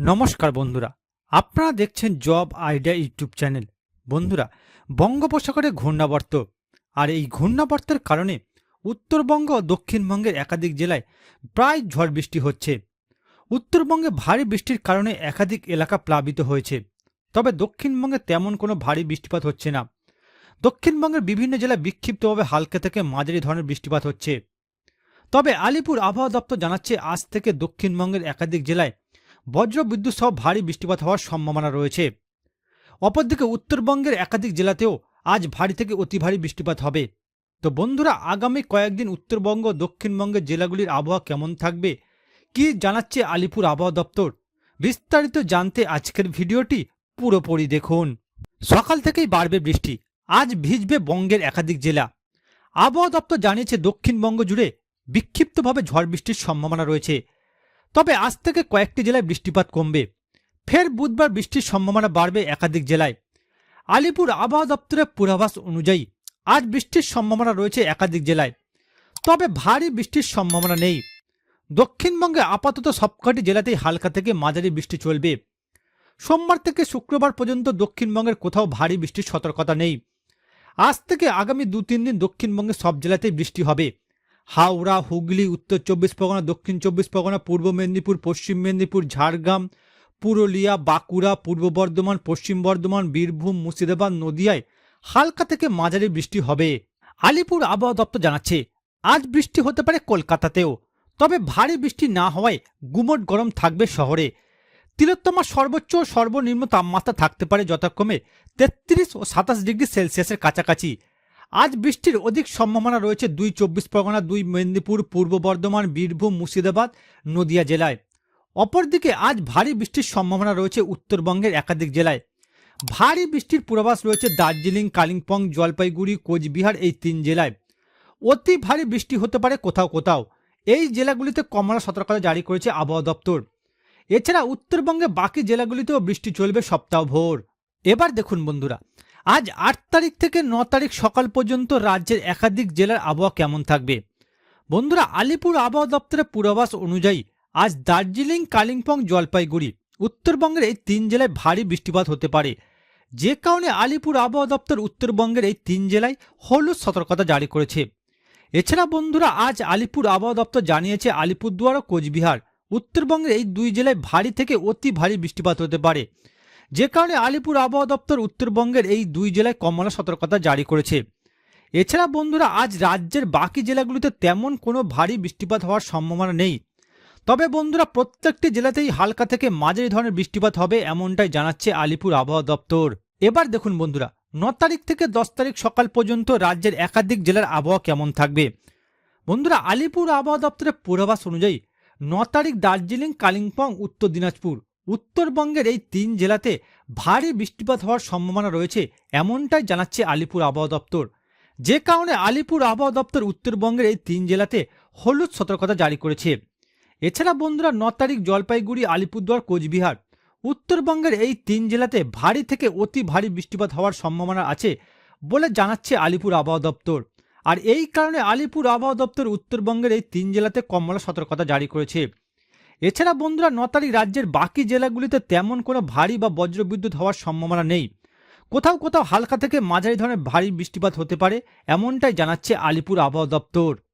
নমস্কার বন্ধুরা। আপনারা দেখছেন জব আইডিয়া ইউটিউব চ্যানেল। বন্ধুরা, বঙ্গোপসাগরে ঘূর্ণাবর্ত আর এই ঘূর্ণাবর্তের কারণে উত্তরবঙ্গ ও দক্ষিণবঙ্গের একাধিক জেলায় প্রায় ঝড় বৃষ্টি হচ্ছে। উত্তরবঙ্গে ভারী বৃষ্টির কারণে একাধিক এলাকা প্লাবিত হয়েছে। তবে দক্ষিণবঙ্গে তেমন কোনো ভারী বৃষ্টিপাত হচ্ছে না। দক্ষিণবঙ্গের বিভিন্ন জেলায় বিক্ষিপ্তভাবে হালকা থেকে মাঝারি ধরনের বৃষ্টিপাত হচ্ছে। তবে আলিপুর আবহাওয়া দপ্তর জানাচ্ছে, আজ থেকে দক্ষিণবঙ্গের একাধিক জেলায় বজ্র বিদ্যুৎ সহ ভারী বৃষ্টিপাত হওয়ার সম্ভাবনা রয়েছে। অপরদিকে উত্তরবঙ্গের একাধিক জেলাতেও আজ ভারী থেকে অতি ভারী বৃষ্টিপাত হবে। তো বন্ধুরা, আগামী কয়েকদিন উত্তরবঙ্গ দক্ষিণবঙ্গের জেলাগুলির আবহাওয়া কেমন থাকবে, কি জানাচ্ছে আলিপুর আবহাওয়া দপ্তর? বিস্তারিত জানতে আজকের ভিডিওটি পুরোপুরি দেখুন। সকাল থেকেই বাড়বে বৃষ্টি, আজ ভিজবে বঙ্গের একাধিক জেলা। আবহাওয়া দপ্তর জানিয়েছে, দক্ষিণবঙ্গ জুড়ে বিক্ষিপ্তভাবে ঝড় বৃষ্টির সম্ভাবনা রয়েছে। তবে আজ থেকে কয়েকটি জেলায় বৃষ্টিপাত কমবে। ফের বুধবার বৃষ্টির সম্ভাবনা বাড়বে একাধিক জেলায়। আলিপুর আবহাওয়া দপ্তরের পূর্বাভাস অনুযায়ী আজ বৃষ্টির সম্ভাবনা রয়েছে একাধিক জেলায়। তবে ভারী বৃষ্টির সম্ভাবনা নেই। দক্ষিণবঙ্গে আপাতত সবকটি জেলাতেই হালকা থেকে মাঝারি বৃষ্টি চলবে। সোমবার থেকে শুক্রবার পর্যন্ত দক্ষিণবঙ্গের কোথাও ভারী বৃষ্টির সতর্কতা নেই। আজ থেকে আগামী দু তিন দিন দক্ষিণবঙ্গের সব জেলাতেই বৃষ্টি হবে। হাওড়া, হুগলি, উত্তর চব্বিশ পরগনা, দক্ষিণ চব্বিশ পরগনা, পূর্ব মেদিনীপুর, পশ্চিম মেদিনীপুর, ঝাড়গ্রাম, পুরুলিয়া, বাঁকুড়া, পূর্ব বর্ধমান, পশ্চিম বর্ধমান, বীরভূম, মুর্শিদাবাদ, নদিয়ায় হালকা থেকে মাঝারি বৃষ্টি হবে। আলিপুর আবহাওয়া দপ্তর জানাচ্ছে, আজ বৃষ্টি হতে পারে কলকাতাতেও, তবে ভারী বৃষ্টি না হওয়ায় গুমট গরম থাকবে শহরে। তিলোত্তমার সর্বোচ্চ সর্বনিম্ন তাপমাত্রা থাকতে পারে যথাক্রমে তেত্রিশ ও সাতাশ ডিগ্রি সেলসিয়াসের কাছাকাছি। আজ বৃষ্টির অধিক সম্ভাবনা রয়েছে দুই চব্বিশ পরগনা, দুই মেদিনীপুর, পূর্ব বর্ধমান, বীরভূম, মুর্শিদাবাদ, নদিয়া জেলায়। অপরদিকে আজ ভারী বৃষ্টির সম্ভাবনা রয়েছে উত্তরবঙ্গের একাধিক জেলায়। ভারী বৃষ্টির পূর্বাভাস রয়েছে দার্জিলিং, কালিম্পং, জলপাইগুড়ি, কোচবিহার এই তিন জেলায়। অতি ভারী বৃষ্টি হতে পারে কোথাও কোথাও। এই জেলাগুলিতে কমলা সতর্কতা জারি করেছে আবহাওয়া দপ্তর। এছাড়া উত্তরবঙ্গে বাকি জেলাগুলিতেও বৃষ্টি চলবে সপ্তাহভর। এবার দেখুন বন্ধুরা আজ আট তারিখ থেকে ন তারিখ সকাল পর্যন্ত রাজ্যের একাধিক জেলার আবহাওয়া কেমন থাকবে? বন্ধুরা, আলিপুর আবহাওয়া দপ্তরের পূর্বাভাস অনুযায়ী আজ দার্জিলিং, কালিম্পং, জলপাইগুড়ি, উত্তরবঙ্গের এই তিন জেলায় ভারী বৃষ্টিপাত হতে পারে। যে কারণে আলিপুর আবহাওয়া দপ্তর উত্তরবঙ্গের এই তিন জেলায় হলুদ সতর্কতা জারি করেছে। এছাড়া বন্ধুরা, আজ আলিপুর আবহাওয়া দপ্তর জানিয়েছে আলিপুরদুয়ার ও কোচবিহার, উত্তরবঙ্গের এই দুই জেলায় ভারী থেকে অতি ভারী বৃষ্টিপাত হতে পারে। যে কারণে আলিপুর আবহাওয়া দপ্তর উত্তরবঙ্গের এই দুই জেলায় কমলা সতর্কতা জারি করেছে। এছাড়া বন্ধুরা, আজ রাজ্যের বাকি জেলাগুলিতে তেমন কোনো ভারী বৃষ্টিপাত হওয়ার সম্ভাবনা নেই। তবে বন্ধুরা, প্রত্যেকটি জেলাতেই হালকা থেকে মাঝারি ধরনের বৃষ্টিপাত হবে এমনটাই জানাচ্ছে আলিপুর আবহাওয়া দপ্তর। এবার দেখুন বন্ধুরা, ন তারিখ থেকে দশ তারিখ সকাল পর্যন্ত রাজ্যের একাধিক জেলার আবহাওয়া কেমন থাকবে? বন্ধুরা, আলিপুর আবহাওয়া দপ্তরের পূর্বাভাস অনুযায়ী, ন তারিখ দার্জিলিং, কালিম্পং, উত্তর দিনাজপুর। উত্তরবঙ্গের এই তিন জেলাতে ভারী বৃষ্টিপাত হওয়ার সম্ভাবনা রয়েছে, এমনটাই জানাচ্ছে আলিপুর আবহাওয়া দপ্তর। যে কারণে আলিপুর আবহাওয়া দপ্তর উত্তরবঙ্গের এই তিন জেলাতে হলুদ সতর্কতা জারি করেছে। এছাড়া বন্ধুরা, ন তারিখ জলপাইগুড়ি, আলিপুরদুয়ার, কোচবিহার, উত্তরবঙ্গের এই তিন জেলাতে ভারী থেকে অতি ভারী বৃষ্টিপাত হওয়ার সম্ভাবনা আছে বলে জানাচ্ছে আলিপুর আবহাওয়া দপ্তর। আর এই কারণে আলিপুর আবহাওয়া দপ্তর উত্তরবঙ্গের এই তিন জেলাতে কমলা সতর্কতা জারি করেছে। এছাড়া বন্ধুরা ন তারিখ রাজ্যের বাকি জেলাগুলিতে তেমন কোনো ভারী বা বজ্রবিদ্যুৎ হওয়ার সম্ভাবনা নেই। কোথাও কোথাও হালকা থেকে মাঝারি ধরনের ভারী বৃষ্টিপাত হতে পারে, এমনটাই জানাচ্ছে আলিপুর আবহাওয়া দপ্তর।